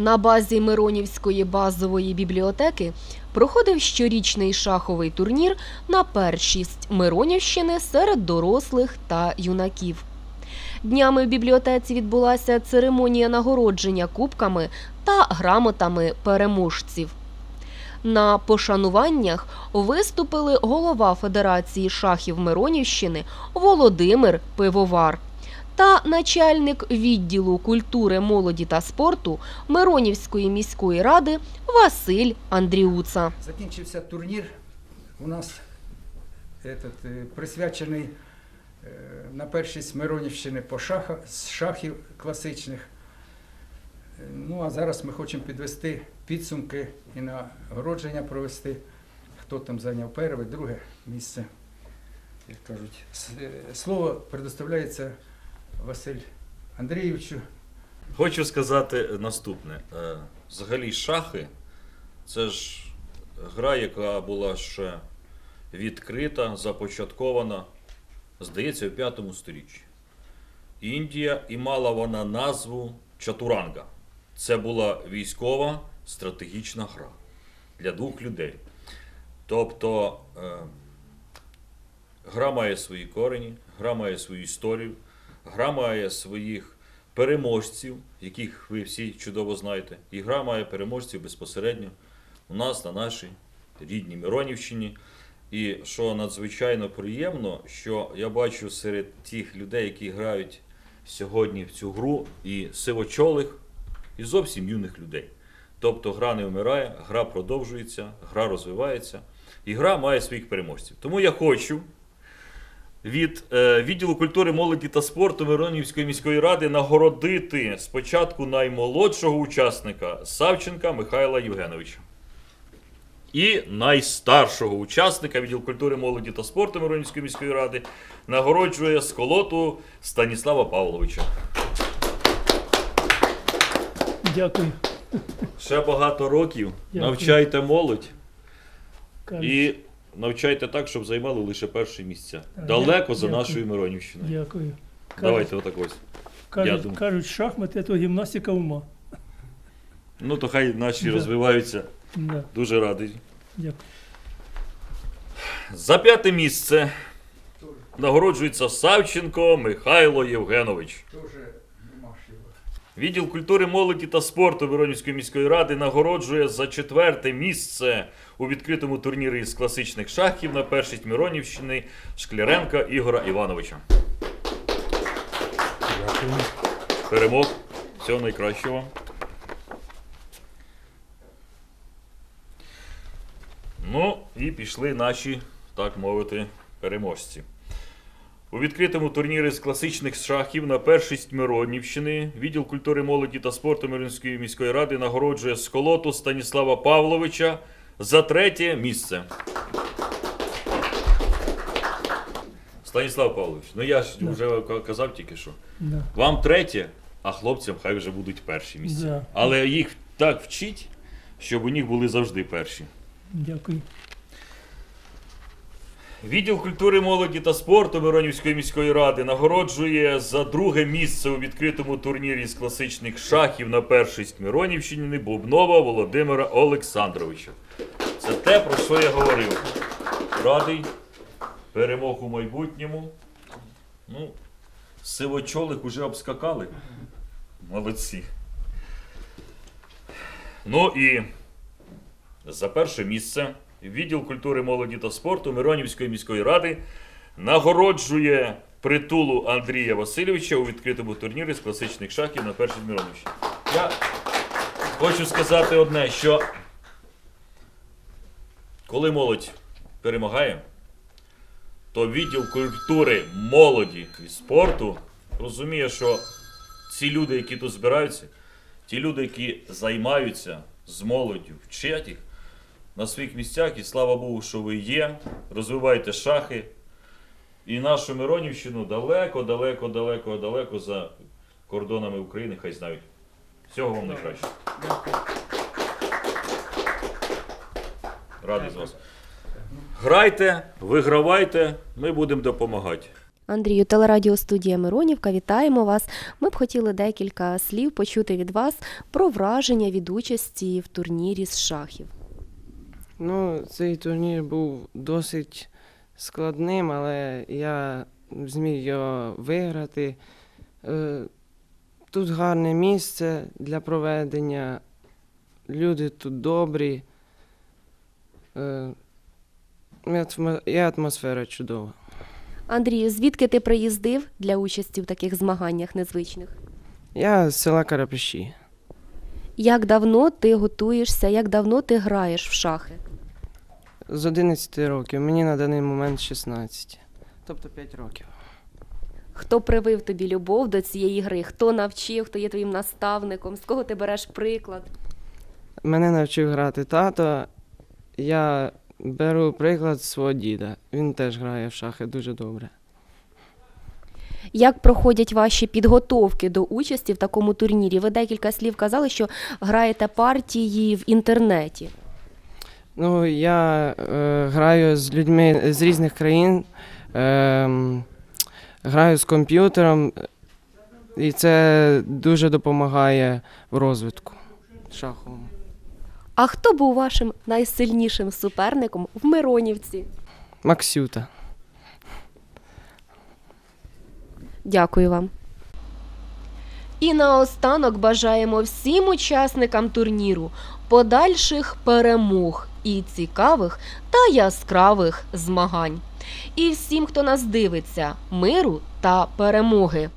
На базі Миронівської базової бібліотеки проходив щорічний шаховий турнір на першість Миронівщини серед дорослих та юнаків. Днями в бібліотеці відбулася церемонія нагородження кубками та грамотами переможців. На пошануваннях виступили голова Федерації шахів Миронівщини Володимир Пивовар та начальник відділу культури, молоді та спорту Миронівської міської ради Василь Андріуца. Закінчився турнір. У нас этот, е, присвячений е, на першість Миронівщини по шаха, з шахів класичних. Е, Ну а зараз ми хочемо підвести підсумки і нагородження провести. Хто там зайняв перше, друге місце. Як кажуть, слово предоставляється Василь Андрійовичу. Хочу сказати наступне. Е, Взагалі, шахи це ж гра, яка була ще відкрита, започаткована, здається, у п'ятому сторіччі. Індія і мала вона назву Чатуранга. Це була військова стратегічна гра для двох людей. Тобто е, гра має свої корені, гра має свою історію, гра має своїх переможців, яких ви всі чудово знаєте. І гра має переможців безпосередньо у нас на нашій рідній Миронівщині. І що надзвичайно приємно, що я бачу серед тих людей, які грають сьогодні в цю гру, і сивочолих, і зовсім юних людей. Тобто гра не вмирає, гра продовжується, гра розвивається, і гра має своїх переможців. Тому я хочу від е, відділу культури, молоді та спорту Миронівської міської ради нагородити спочатку наймолодшого учасника Савченка Михайла Євгеновича. І найстаршого учасника відділу культури, молоді та спорту Миронівської міської ради нагороджує сколоту Станіслава Павловича. Дякую. Ще багато років. Дякую. Навчайте молодь Кажуть, і навчайте так, щоб займали лише перші місця. Далеко за дякую. нашою Миронівщиною. Дякую. Давайте отак ось. я Кажуть, думаю. кажуть, шахмати це гімнастика ума. Ну, то хай наші Да. розвиваються. Да, Дуже радий. дякую. За п'яте місце нагороджується Савченко Михайло Євгенович. Тоже нема його. Відділ культури, молоді та спорту Воронівської міської ради нагороджує за четверте місце у відкритому турнірі з класичних шахів на першість Миронівщини Шкляренка Ігора Івановича. Перемог. Всього найкращого. Ну, і пішли наші, так мовити, переможці. У відкритому турнірі з класичних шахів на першість Миронівщини відділ культури, молоді та спорту Миронівської міської ради нагороджує сколоту Станіслава Павловича за третє місце. Станіслав Павлович, ну я ж Да. вже казав тільки що. Да. Вам третє, а хлопцям хай вже будуть перші місця. Да. Але їх так вчіть, щоб у них були завжди перші. Дякую. Відділ культури, молоді та спорту Миронівської міської ради нагороджує за друге місце у відкритому турнірі з класичних шахів на першість Миронівщини Бубнова Володимира Олександровича. Це те, про що я говорив. Радий перемог у майбутньому. Ну, сивочолих уже обскакали. Молодці. Ну і за перше місце відділ культури, молоді та спорту Миронівської міської ради нагороджує притулу Андрія Васильовича у відкритому турнірі з класичних шахів на першій Миронівщині. Я хочу сказати одне, що коли молодь перемагає, то відділ культури, молоді і спорту розуміє, що ці люди, які тут збираються, ті люди, які займаються з молоддю, вчать їх на своїх місцях, і слава Богу, що ви є, розвивайте шахи. І нашу Миронівщину далеко, далеко, далеко, далеко за кордонами України, хай знають. Всього вам найкраще. Радий з вас. Грайте, вигравайте, ми будемо допомагати. Андрію, телерадіостудія Миронівка, вітаємо вас. Ми б хотіли декілька слів почути від вас про враження від участі в турнірі з шахів. Ну, цей турнір був досить складним, але я зміг його виграти. Е, Тут гарне місце для проведення, люди тут добрі. Е, і атмосфера чудова. Андрію, звідки ти приїздив для участі в таких змаганнях незвичних? Я з села Карапеші. Як давно ти готуєшся, як давно ти граєш в шахи? З 11 років, мені на даний момент 16. Тобто 5 років. Хто привив тобі любов до цієї гри? Хто навчив, хто є твоїм наставником? З кого ти береш приклад? Мене навчив грати тато. Я беру приклад свого діда. Він теж грає в шахи дуже добре. Як проходять ваші підготовки до участі в такому турнірі? Ви декілька слів казали, що граєте партії в інтернеті. Ну, я е, граю з людьми з різних країн, е, граю з комп'ютером, і це дуже допомагає в розвитку шаховому. А хто був вашим найсильнішим суперником в Миронівці? Максюта. Дякую вам. І наостанок бажаємо всім учасникам турніру подальших перемог і цікавих та яскравих змагань. І всім, хто нас дивиться, миру та перемоги.